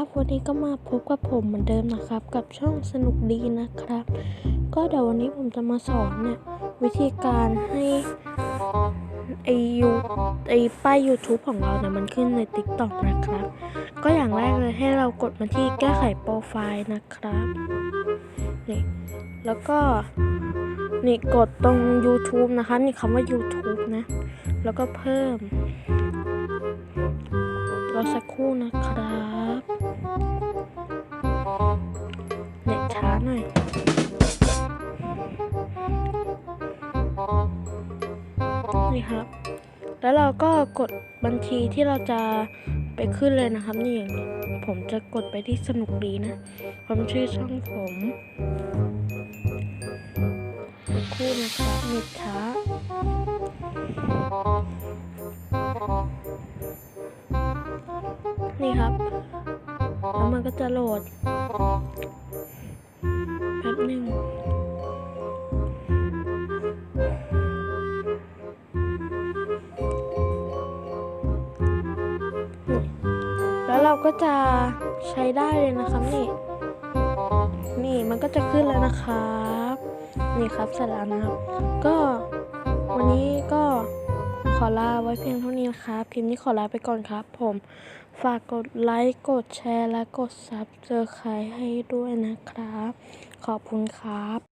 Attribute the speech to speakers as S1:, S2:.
S1: ครับวันนี้ก็มาพบกับผมเหมือนเดิมนะครับ กับช่องสนุกดีนะครับ ก็เดี๋ยววันนี้ผมจะมาสอนเนี่ยวิธีการให้ไอยูไอป้าย YouTube ของเราเนี่ยมันขึ้นใน TikTok นะครับ ก็อย่างแรกเลยให้เรากดมาที่แก้ไขโปรไฟล์นะครับนี่แล้วก็นี่กดตรง YouTube นะคะนี่คำว่า YouTube นะ แล้วก็เพิ่มรอสักครู่นะ นี่ครับ แล้วเราก็กดบัญชีที่เราจะไปขึ้นเลยนะครับ นี่อย่างนี้ผมจะกดไปที่สนุกดีนะ ผมชื่อช่องผมคู่นะครับเน็ตช้านี่ครับ แล้วมันก็จะโหลดแป๊บหนึ่ง ก็จะใช้ได้เลยนะครับนี่ นี่มันก็จะขึ้นแล้วนะครับ นี่ครับเสร็จแล้วนะครับ ก็วันนี้ก็ขอลาไว้เพียงเท่านี้นะครับคลิปนี้ขอลาไปก่อนครับ ผม ฝากกดไลค์ กดแชร์ และกดซับเจอใครให้ด้วยนะครับ ขอบคุณครับ